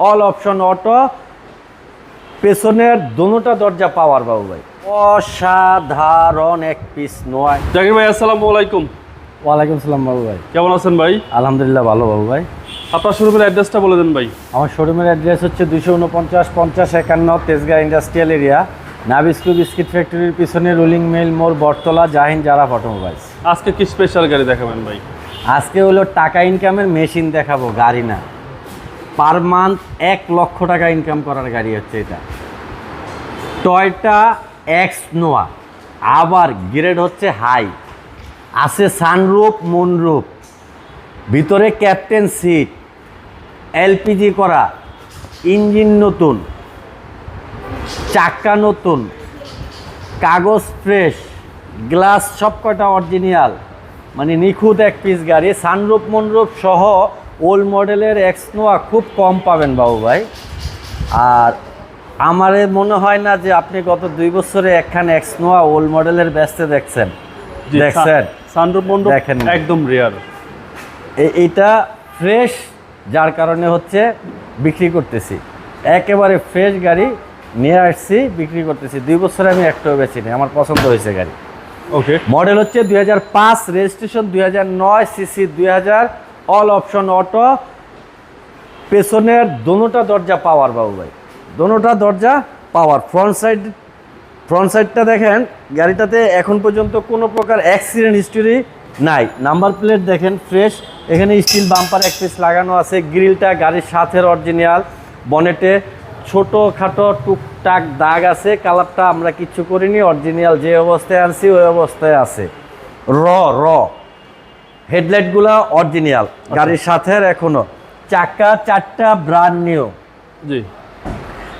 All option auto পেছনের দোনোটা দরজা পাওয়ার বাবু ভাই। অসাধারণ এক পিস নয় জাকির ভাই আসসালামু আলাইকুম। ওয়ালাইকুম সালাম বাবু ভাই। কেমন আছেন ভাই? আলহামদুলিল্লাহ ভালো বাবু ভাই। আপনার শোরুমের অ্যাড্রেসটা বলে দেন ভাই। আমার শোরুমের অ্যাড্রেস হচ্ছে দুশো উনপঞ্চাশ পঞ্চাশ একান্ন Tejgaon industrial area. Nabisco biscuit ফ্যাক্টরির পিছনে রুলিং মিল মোর বটতলা জাহিন জারা অটোমোবাইলস আজকে কি স্পেশাল গাড়ি দেখাবেন ভাই? আজকে হলো টাকা ইনকামের মেশিন দেখাবো গাড়ি না। পার মান্থ এক লক্ষ টাকা ইনকাম করার গাড়ি হচ্ছে এটা। টয়টা এক্স নোয়া আবার গ্রেড হচ্ছে হাই আছে সানরুপ মুনরুপ ভিতরে ক্যাপ্টেন সিট এলপিজি করা ইঞ্জিন নতুন। চাক্কা নতুন। কাগজ ফ্রেশ গ্লাস সব কয়টা অরিজিনাল মানে নিখুঁত এক পিস গাড়ি সানরূপ মনরূপ সহ ওল্ড মডেলের এক্সনোয়া খুব কম পাবেন বাবু ভাই। আর আমারে মনে হয় না যে আপনি গত দুই বছরে একখান এক্সনোয়া ওল্ড মডেলের ব্যস্তে দেখছেন। দেখছেন? দেখেন। একদম রেয়ার এইটা ফ্রেশ যার কারণে হচ্ছে বিক্রি করতেছি। একেবারে ফ্রেশ গাড়ি নিয়ে আসছি বিক্রি করতেছি। দুই বছরে আমি একটাও বেছি নি আমার পছন্দ হয়েছে গাড়ি। ওকে মডেল হচ্ছে দুই হাজার পাঁচ রেজিস্ট্রেশন দুই হাজার নয় সিসি দুই হাজার অল অপশন অটো পেছনের দোনোটা দরজা পাওয়ার বাবু ভাই। দোনোটা দরজা পাওয়ার ফ্রন্ট সাইড ফ্রন্ট সাইডটা দেখেন, গাড়িটাতে এখন পর্যন্ত কোনো প্রকার অ্যাক্সিডেন্ট হিস্টোরি নাই। নাম্বার প্লেট দেখেন ফ্রেশ এখানে স্টিল বাম্পার এক পিস লাগানো আছে। গ্রিলটা গাড়ির সাথের অরিজিনাল বনেটে ছোট খাটো টুকটাক দাগ আছে। কালারটা আমরা কিচ্ছু করিনি। অরিজিনাল যে অবস্থায় আনছি, ওই অবস্থায় আছে। র র হেডলাইটগুলো অরিজিনাল গাড়ির সাথে এখনও। চাকা চারটা ব্রান্ড নিউ জি।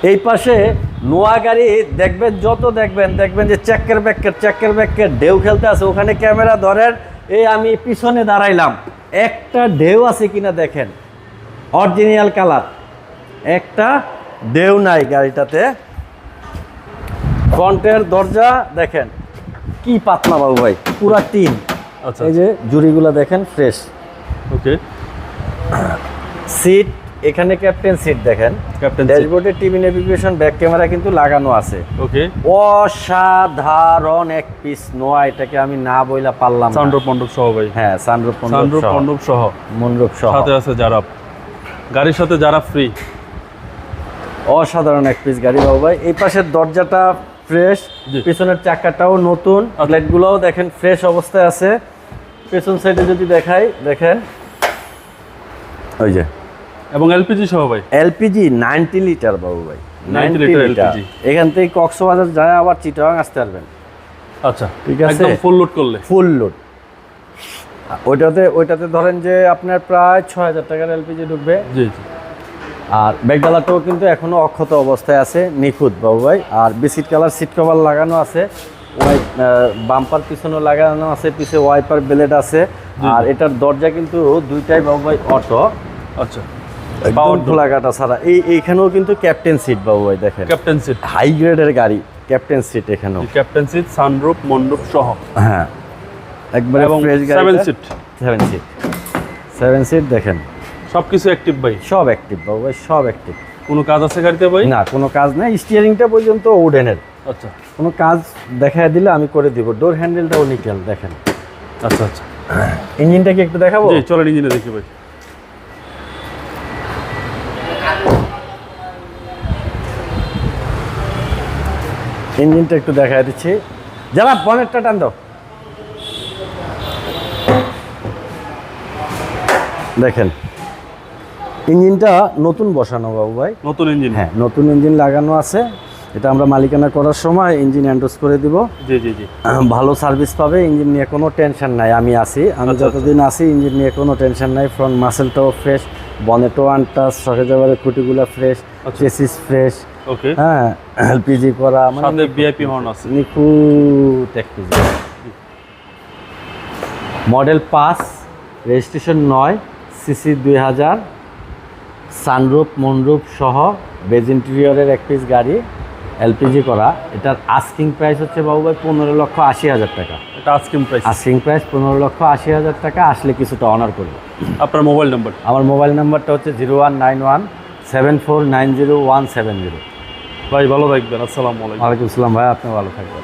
এই পাশে নোয়া গাড়ি দেখবেন যত দেখবেন দেখবেন যে চেকের ব্যাকের চেকের ব্যাকের ঢেউ খেলতে আছে। ওখানে ক্যামেরা ধরেন এই আমি পিছনে দাঁড়াইলাম। একটা ঢেউ আছে কিনা দেখেন। Original colour. একটা ঢেউ নাই গাড়িটাতে। ফ্রন্টের দরজা দেখেন। কি পাতলা বাবু ভাই পুরা টিন। আচ্ছা এই যে জুড়িগুলো দেখেন ফ্রেশ ওকে সিট এখানে ক্যাপ্টেন সিট দেখেন। ক্যাপ্টেন ড্যাশবোর্ডে টিভি নেভিগেশন ব্যাক ক্যামেরা কিন্তু লাগানো আছে। ওকে অসাধারণ এক পিস নোয়া এটাকে আমি না বইলা পারলাম। সানরূপ মন্ডপ সহ ভাই। হ্যাঁ সানরূপ সানরূপ মন্ডপ সহ। মনরূপ সহ। সাথে আছে যারা গাড়ির সাথে যারা ফ্রি অসাধারণ এক পিস গাড়ি বাবু ভাই। এই পাশের দরজাটা ফ্রেশ। পিছনের চাকাটাও নতুন আচ্ছা। লাইটগুলোও দেখেন ফ্রেশ অবস্থায় আছে। পেছন সাইডে যদি দেখাই দেখেন। ওই যে। এবং এলপিজি সহ ভাই? এলপিজি নাইনটি লিটার বাবু ভাই। 90 লিটার LPG এখান থেকে কক্সবাজার যায় আবার চিটাগাং আসতে পারবেন। আচ্ছা ঠিক আছে। একদম ফুল লোড করলে। ফুল লোড ওইটাতে ওইটাতে ধরেন যে আপনার প্রায় ছ হাজার টাকার এলপিজি ঢুকবে। জি জি। আর ব্যাগডালাটাও কিন্তু এখনও অক্ষত অবস্থায় আছে নিখুঁত বাবু ভাই। আর বিসিট কালার সিট কভার লাগানো আছে ওয়াই বাম্পার পিছনে লাগানো আছে পিছে ওয়াইপার ব্লেড আছে। আর এটার দরজা কিন্তু দুইটাই বাবু ভাই অটো। আচ্ছা। খোলা কাটা ছাড়া। এই এইখানেও কিন্তু ক্যাপ্টেন সিট বাবু ভাই দেখেন। ক্যাপ্টেন সিট হাই গ্রেডের গাড়ি ক্যাপ্টেন সিট এখানেও। ক্যাপ্টেন সিট সহ। হ্যাঁ। একবারে এবং ফ্রেশ গাড়ি seven seat seven seat seven seat দেখেন। সবকিছু অ্যাক্টিভ ভাই সব অ্যাক্টিভ বাবু ভাই সব অ্যাক্টিভ কোনো কাজ আছে গাড়িতে ভাই? না কোনো কাজ নাই। স্টিয়ারিংটা পর্যন্ত উডেনের আচ্ছা। কোনো কাজ দেখায় দিলে আমি করে দিব। ডোর হ্যান্ডেলটাও নিকেল দেখেন। আচ্ছা আচ্ছা। ইঞ্জিনটা কি একটু দেখাবো? জি চলেন ইঞ্জিনে দেখি ভাই। ইঞ্জিনটা একটু দেখায় দিচ্ছি। যারা বনেটটা টান দাও। দেখেন। ইঞ্জিনটা নতুন বসানো বাবু ভাই। নতুন ইঞ্জিন। হ্যাঁ নতুন ইঞ্জিন লাগানো আছে। এটা আমরা মালিকানা করার সময় ইঞ্জিন অ্যান্ডোজ করে দিব। জি জি জি। ভালো সার্ভিস পাবে ইঞ্জিন নিয়ে কোনো টেনশন নাই আমি আছি। আমি আচ্ছা, যতদিন আছি ইঞ্জিন নিয়ে কোনো টেনশন নাই। ফ্রন্ট মাসেলটাও ফ্রেশ বনেটো আনটাস সকে যাবারে খুঁটিগুলো ফ্রেশ আচ্ছা। চেসিস ফ্রেশ ওকে হ্যাঁ এলপিজি করা মানে ভিআইপি হর্ন আছে। নিখুঁত একপিজি মডেল পাঁচ রেজিস্ট্রেশন নয় সিসি দুই হাজার। সানরূপ মনরূপ সহ বেজ ইন্টেরিয়রের এক পিস গাড়ি এলপিজি করা। এটার আস্কিং প্রাইস হচ্ছে বাবু ভাই পনেরো লক্ষ আশি হাজার টাকা। এটা আস্কিং প্রাইস আস্কিং প্রাইস পনেরো লক্ষ আশি হাজার টাকা আসলে কিছুটা অনার করব। আপনার মোবাইল নাম্বার আমার মোবাইল নাম্বারটা হচ্ছে zero one nine one seven four nine zero one seven zero. ভাই ভালো থাকবেন। আসসালামু আলাইকুম। ওয়ালাইকুম আসসালাম ভাই আপনি ভালো থাকবেন।